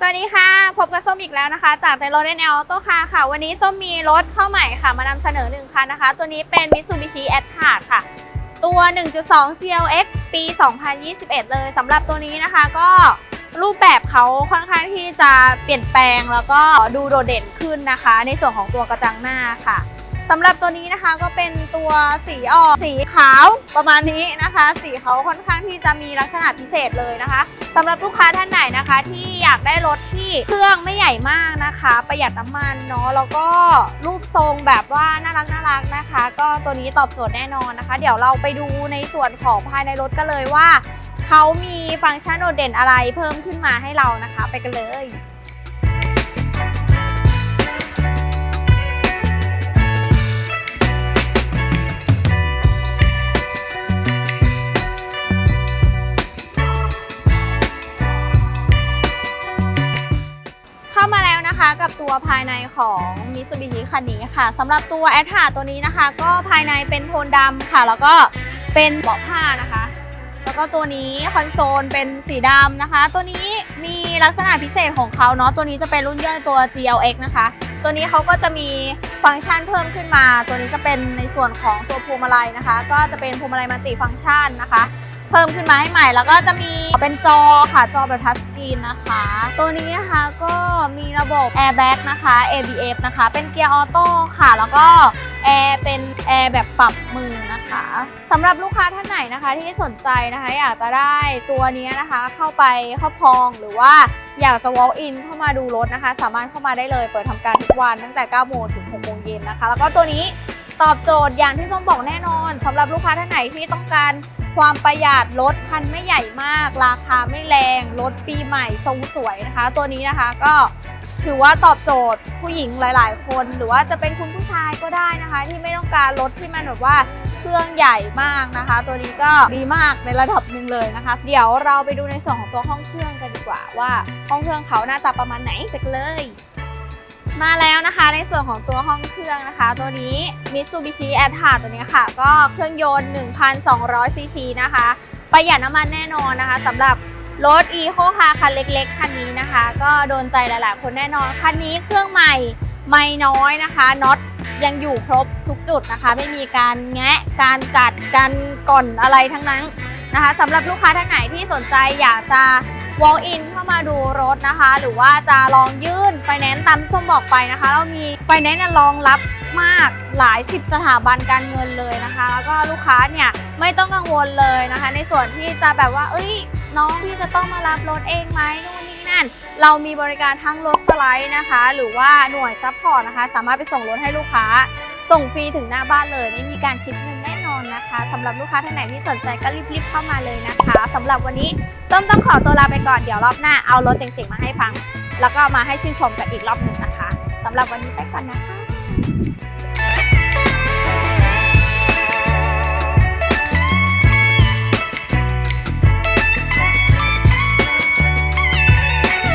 สวัสดีค่ะ พบกับส้มอีกแล้วนะคะ จากในรถ NL Auto Car ค่ะ วันนี้ส้มมีรถเข้าใหม่ค่ะ มานำเสนอหนึ่งคันนะคะ ตัวนี้เป็น Mitsubishi a t t a r ค่ะ ตัว 1.2 GLX ปี 2021 เลยสำหรับตัวนี้นะคะ ก็รูปแบบเขาค่อนข้างที่จะเปลี่ยนแปลงแล้วก็ดูโดดเด่นขึ้นนะคะ ในส่วนของตัวกระจังหน้าค่ะ สำหรับตัวนี้นะคะก็เป็นตัวสีออกสีขาวประมาณนี้นะคะ สีเขาค่อนข้างที่จะมีลักษณะพิเศษเลยนะคะสำหรับลูกค้าท่านไหนนะคะ ที่อยากได้รถที่เครื่องไม่ใหญ่มากนะคะ ประหยัดน้ำมันเนาะแล้วก็รูปทรงแบบว่าน่ารักน่ารักนะคะ ก็ตัวนี้ตอบโจทย์แน่นอนนะคะ เดี๋ยวเราไปดูในส่วนของภายในรถกันเลยว่าเขามีฟังก์ชันโดดเด่นอะไรเพิ่มขึ้นมาให้เรานะคะ ไปกันเลย นะคะกับตัวภายในของ Mitsubishi คันนี้ค่ะสำหรับตัว a t t a ตัวนี้นะคะ ก็ภายในเป็นโทนดำค่ะ แล้วก็เป็นเบาะผ้านะคะ แล้วก็ตัวนี้คอนโซลเป็นสีดำนะคะ ตัวนี้มีลักษณะพิเศษของเขาเนาะตัวนี้จะเป็นรุ่นย่อยตัว GLX นะคะ ตัวนี้เขาก็จะมีฟังก์ชันเพิ่มขึ้นมา ตัวนี้จะเป็นในส่วนของตัวพวงมาลัยนะคะ ก็จะเป็นพวงมาลัยมัลติฟังก์ชันนะคะ เพิ่มขึ้นมาให้ใหม่ แล้วก็จะมีเป็นจอค่ะจอแบบทัชสกรีนนะคะ ตัวนี้นะคะก็มีระบบ airbag นะคะ ABS นะคะ เป็นเกียร์ออโต้ค่ะ แล้วก็แอร์เป็นแอร์แบบปรับมือนะคะสำหรับลูกค้าท่านไหนนะคะ ที่สนใจนะคะ อยากจะได้ตัวนี้นะคะ เข้าไปครอบครองหรือว่าอยากจะ walk in เข้ามาดูรถนะคะ สามารถเข้ามาได้เลย เปิดทำการทุกวันตั้งแต่ 9 โมงถึง 6 โมงเย็นนะคะ แล้วก็ตัวนี้ตอบโจทย์อย่างที่ส้มบอกแน่นอนสำหรับลูกค้าท่านไหนที่ต้องการ ความประหยัดรถคันไม่ใหญ่มาก ราคาไม่แรงรถปีใหม่ทรงสวยนะคะ ตัวนี้นะคะก็ถือว่าตอบโจทย์ผู้หญิงหลาย ๆ คน หรือว่าจะเป็นคุณผู้ชายก็ได้นะคะ ที่ไม่ต้องการรถที่มันแบบว่าเครื่องใหญ่มากนะคะ ตัวนี้ก็ดีมากในระดับหนึ่งเลยนะคะ เดี๋ยวเราไปดูในส่วนของตัวห้องเครื่องกันดีกว่าว่าห้องเครื่องเขาหน้าตาประมาณไหนไปกันเลย มาแล้วนะคะในส่วนของตัวห้องเครื่องนะคะ ตัวนี้ Mitsubishi a t t a ตัวนี้ค่ะ ก็เครื่องยนต์ 1,200ซีซีนะคะ ประหยัดน้ำมันแน่นอนนะคะสำหรับรถ Eco Car คันเล็กๆ คันนี้นะคะ ก็โดนใจหลายๆ คนแน่นอน คันนี้เครื่องใหม่ไม่น้อยนะคะน็อตยังอยู่ครบทุกจุดนะคะ ไม่มีการแงะการกัดการก่อนอะไรทั้งนั้นนะคะสำหรับลูกค้าท่านไหนที่สนใจอยากจะ walk in เข้ามาดูรถนะคะ หรือว่าจะลองยื่นไฟแนนซ์ตามที่ส้มบอกไปนะคะ เรามีไฟแนนซ์รองรับมากหลายสิบสถาบันการเงินเลยนะคะ แล้วก็ลูกค้าเนี่ยไม่ต้องกังวลเลยนะคะ ในส่วนที่จะแบบว่า เอ้ยน้องพี่จะต้องมารับรถเองไหมนู่นนี่นั่น เรามีบริการทั้งรถสไลด์นะคะ หรือว่าหน่วยซัพพอร์ตนะคะ สามารถไปส่งรถให้ลูกค้า ส่งฟรีถึงหน้าบ้านเลย ไม่มีการคิดเงินแน่นอนนะคะสำหรับลูกค้าท่านไหนที่สนใจก็รีบๆเข้ามาเลยนะคะสำหรับวันนี้ต้มต้องขอตัวลาไปก่อนเดี๋ยวรอบหน้าเอารถเจ๋งๆมาให้ฟัง แล้วก็มาให้ชื่นชมกันอีกรอบหนึ่งนะคะสำหรับวันนี้ไปก่อนนะคะ